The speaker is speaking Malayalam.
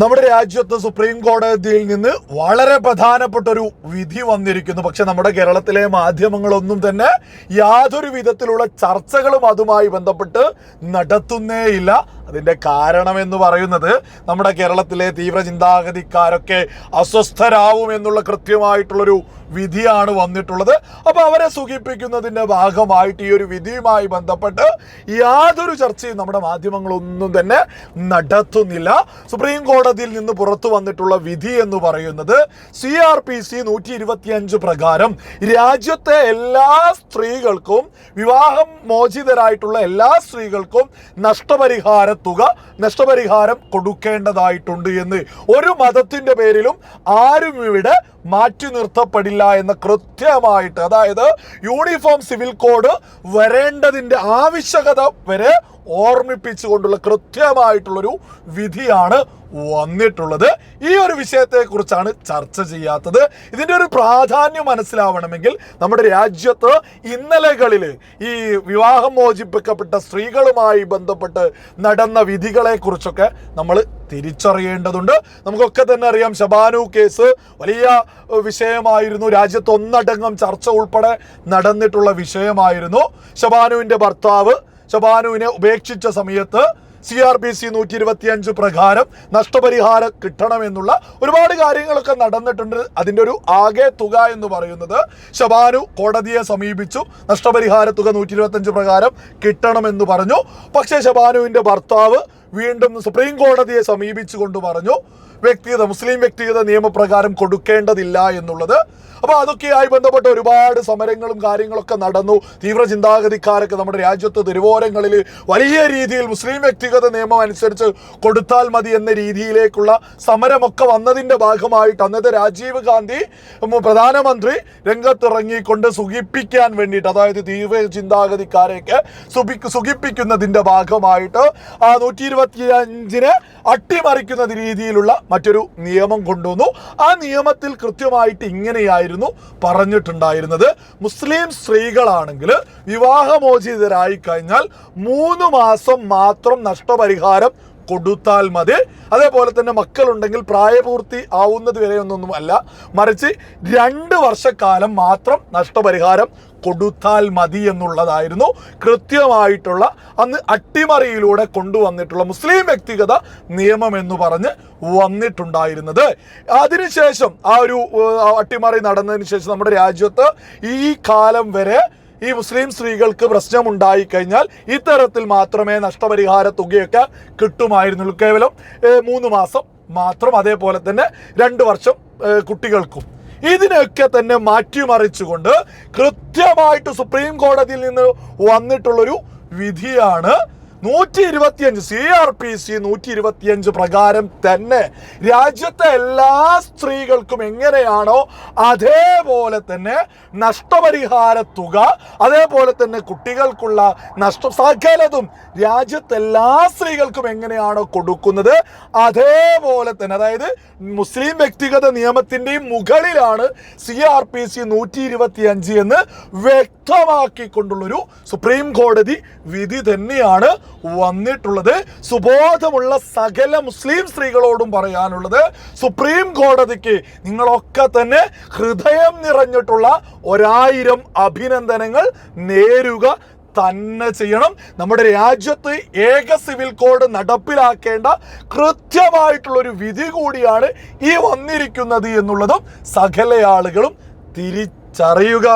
നമ്മുടെ രാജ്യത്ത് സുപ്രീം കോടതിയിൽ നിന്ന് വളരെ പ്രധാനപ്പെട്ട ഒരു വിധി വന്നിരിക്കുന്നു. പക്ഷെ നമ്മുടെ കേരളത്തിലെ മാധ്യമങ്ങളൊന്നും തന്നെ യാതൊരു വിധത്തിലുള്ള ചർച്ചകളും അതുമായി ബന്ധപ്പെട്ട് നടത്തുന്നേയില്ല. അതിന്റെ കാരണം എന്ന് പറയുന്നത് നമ്മുടെ കേരളത്തിലെ തീവ്ര ചിന്താഗതിക്കാരൊക്കെ അസ്വസ്ഥരാവും എന്നുള്ള കൃത്യമായിട്ടുള്ളൊരു വിധിയാണ് വന്നിട്ടുള്ളത്. അപ്പോൾ അവരെ സുഖിപ്പിക്കുന്നതിന്റെ ഭാഗമായിട്ട് ഈ ഒരു വിധിയുമായി ബന്ധപ്പെട്ട് യാതൊരു ചർച്ചയും നമ്മുടെ മാധ്യമങ്ങളൊന്നും തന്നെ നടത്തുന്നില്ല. സുപ്രീം കോടതിയിൽ നിന്ന് പുറത്തു വന്നിട്ടുള്ള വിധി എന്ന് പറയുന്നത് സി ആർ പി സി നൂറ്റി ഇരുപത്തിയഞ്ച് പ്രകാരം രാജ്യത്തെ എല്ലാ സ്ത്രീകൾക്കും വിവാഹം മോചിതരായിട്ടുള്ള എല്ലാ സ്ത്രീകൾക്കും നഷ്ടപരിഹാര തുക നഷ്ടപരിഹാരം കൊടുക്കേണ്ടതായിട്ടുണ്ട് എന്ന് ഒരു മതത്തിന്റെ പേരിലും ആരും ഇവിടെ മാറ്റി നിർത്തപ്പെടില്ല എന്ന് കൃത്യമായിട്ട് അതായത് യൂണിഫോം സിവിൽ കോഡ് വരേണ്ടതിന്റെ ആവശ്യകത വരെ ഓർമ്മിപ്പിച്ചുകൊണ്ടുള്ള കൃത്യമായിട്ടുള്ളൊരു വിധിയാണ് വന്നിട്ടുള്ളത്. ഈ ഒരു വിഷയത്തെക്കുറിച്ചാണ് ചർച്ച ചെയ്യാത്തത്. ഇതിന്റെ ഒരു പ്രാധാന്യം മനസ്സിലാവണമെങ്കിൽ നമ്മുടെ രാജ്യത്ത് ഇന്നലകളിൽ ഈ വിവാഹം മോചിപ്പിക്കപ്പെട്ട സ്ത്രീകളുമായി ബന്ധപ്പെട്ട് നടന്ന വിധികളെക്കുറിച്ചൊക്കെ നമ്മൾ തിരിച്ചറിയേണ്ടതുണ്ട്. നമുക്കൊക്കെ തന്നെ അറിയാം ഷബാനു കേസ് വലിയ വിഷയമായിരുന്നു. രാജ്യത്ത് ഒന്നടങ്കം ചർച്ച ഉൾപ്പെടെ നടന്നിട്ടുള്ള വിഷയമായിരുന്നു. ഷബാനുവിന്റെ ഭർത്താവ് ഷബാനുവിനെ ഉപേക്ഷിച്ച സമയത്ത് സി ആർ ബി സി നൂറ്റി ഇരുപത്തിയഞ്ച് പ്രകാരം നഷ്ടപരിഹാരം കിട്ടണമെന്നുള്ള ഒരുപാട് കാര്യങ്ങളൊക്കെ നടന്നിട്ടുണ്ട്. അതിന്റെ ഒരു ആകെ തുക എന്ന് പറയുന്നത് ശബാനു കോടതിയെ സമീപിച്ചു. നഷ്ടപരിഹാര തുക നൂറ്റി ഇരുപത്തഞ്ച് പ്രകാരം കിട്ടണമെന്ന് പറഞ്ഞു. പക്ഷേ ശബാനുവിന്റെ ഭർത്താവ് വീണ്ടും സുപ്രീം കോടതിയെ സമീപിച്ചുകൊണ്ട് പറഞ്ഞു. വ്യക്തിഗത മുസ്ലിം വ്യക്തിഗത നിയമപ്രകാരം കൊടുക്കേണ്ടതില്ല എന്നുള്ളത്. അപ്പോൾ അതൊക്കെയായി ബന്ധപ്പെട്ട് ഒരുപാട് സമരങ്ങളും കാര്യങ്ങളൊക്കെ നടന്നു. തീവ്ര ചിന്താഗതിക്കാരൊക്കെ നമ്മുടെ രാജ്യത്ത് തിരുവോരങ്ങളിൽ വലിയ രീതിയിൽ മുസ്ലിം വ്യക്തിഗത നിയമം അനുസരിച്ച് കൊടുത്താൽ മതി എന്ന രീതിയിലേക്കുള്ള സമരമൊക്കെ വന്നതിന്റെ ഭാഗമായിട്ട് അന്നത്തെ രാജീവ് ഗാന്ധി പ്രധാനമന്ത്രി രംഗത്തിറങ്ങിക്കൊണ്ട് സുഖിപ്പിക്കാൻ വേണ്ടിയിട്ട് അതായത് തീവ്ര ചിന്താഗതിക്കാരെയൊക്കെ സുഖി സുഖിപ്പിക്കുന്നതിന്റെ ഭാഗമായിട്ട് ആ നൂറ്റി ഇരുപത്തി അഞ്ചിനെ അട്ടിമറിക്കുന്ന രീതിയിലുള്ള മറ്റൊരു നിയമം കൊണ്ടുവന്നു. ആ നിയമത്തിൽ കൃത്യമായിട്ട് ഇങ്ങനെയായിരുന്നു പറഞ്ഞിട്ടുണ്ടായിരുന്നത്. മുസ്ലിം സ്ത്രീകളാണെങ്കിൽ വിവാഹമോചിതരായി കഴിഞ്ഞാൽ മൂന്ന് മാസം മാത്രം നഷ്ടപരിഹാരം കൊടുത്താൽ മതി. അതേപോലെ തന്നെ മക്കളുണ്ടെങ്കിൽ പ്രായപൂർത്തി ആവുന്നത് വരെ ഒന്നൊന്നും അല്ല. മറിച്ച് രണ്ട് വർഷക്കാലം മാത്രം നഷ്ടപരിഹാരം കൊടുത്താൽ മതി എന്നുള്ളതായിരുന്നു കൃത്യമായിട്ടുള്ള അന്ന് അട്ടിമറിയിലൂടെ കൊണ്ടുവന്നിട്ടുള്ള മുസ്ലിം വ്യക്തിഗത നിയമം എന്ന് പറഞ്ഞ് വന്നിട്ടുണ്ടായിരുന്നത്. അതിനുശേഷം ആ ഒരു അട്ടിമറി നടന്നതിന് ശേഷം നമ്മുടെ രാജ്യത്ത് ഈ കാലം വരെ ഈ മുസ്ലിം സ്ത്രീകൾക്ക് പ്രശ്നമുണ്ടായി കഴിഞ്ഞാൽ ഇത്തരത്തിൽ മാത്രമേ നഷ്ടപരിഹാര തുകയൊക്കെ കിട്ടുമായിരുന്നുള്ളൂ. കേവലം മൂന്ന് മാസം മാത്രം അതേപോലെ തന്നെ രണ്ട് വർഷം കുട്ടികൾക്കും. ഇതിനൊക്കെ തന്നെ മാറ്റിമറിച്ചുകൊണ്ട് കൃത്യമായിട്ട് സുപ്രീം കോടതിയിൽ നിന്ന് വന്നിട്ടുള്ളൊരു വിധിയാണ് നൂറ്റി ഇരുപത്തിയഞ്ച് സി ആർ പി സി നൂറ്റി ഇരുപത്തിയഞ്ച് പ്രകാരം തന്നെ രാജ്യത്തെ എല്ലാ സ്ത്രീകൾക്കും എങ്ങനെയാണോ അതേപോലെ തന്നെ നഷ്ടപരിഹാര തുക അതേപോലെ തന്നെ കുട്ടികൾക്കുള്ള നഷ്ട സകലതും രാജ്യത്തെ എല്ലാ സ്ത്രീകൾക്കും എങ്ങനെയാണോ കൊടുക്കുന്നത് അതേപോലെ തന്നെ അതായത് മുസ്ലിം വ്യക്തിഗത നിയമത്തിന്റെയും മുകളിലാണ് സി ആർ പി സി നൂറ്റി ഇരുപത്തി അഞ്ച് എന്ന് വ്യക്തമാക്കിക്കൊണ്ടുള്ളൊരു സുപ്രീം കോടതി വിധി തന്നെയാണ് വന്നിട്ടുള്ളത്. സുബോധമുള്ള സകല മുസ്ലിം സ്ത്രീകളോടും പറയാനുള്ളത് സുപ്രീം കോടതിക്ക് നിങ്ങളൊക്കെ തന്നെ ഹൃദയം നിറഞ്ഞിട്ടുള്ള ഒരായിരം അഭിനന്ദനങ്ങൾ നേരുക തന്നെ ചെയ്യണം. നമ്മുടെ രാജ്യത്ത് ഏക സിവിൽ കോഡ് നടപ്പിലാക്കേണ്ട കൃത്യമായിട്ടുള്ളൊരു വിധി കൂടിയാണ് ഈ വന്നിരിക്കുന്നത് എന്നുള്ളതും സകല ആളുകളും തിരിച്ചറിയുക.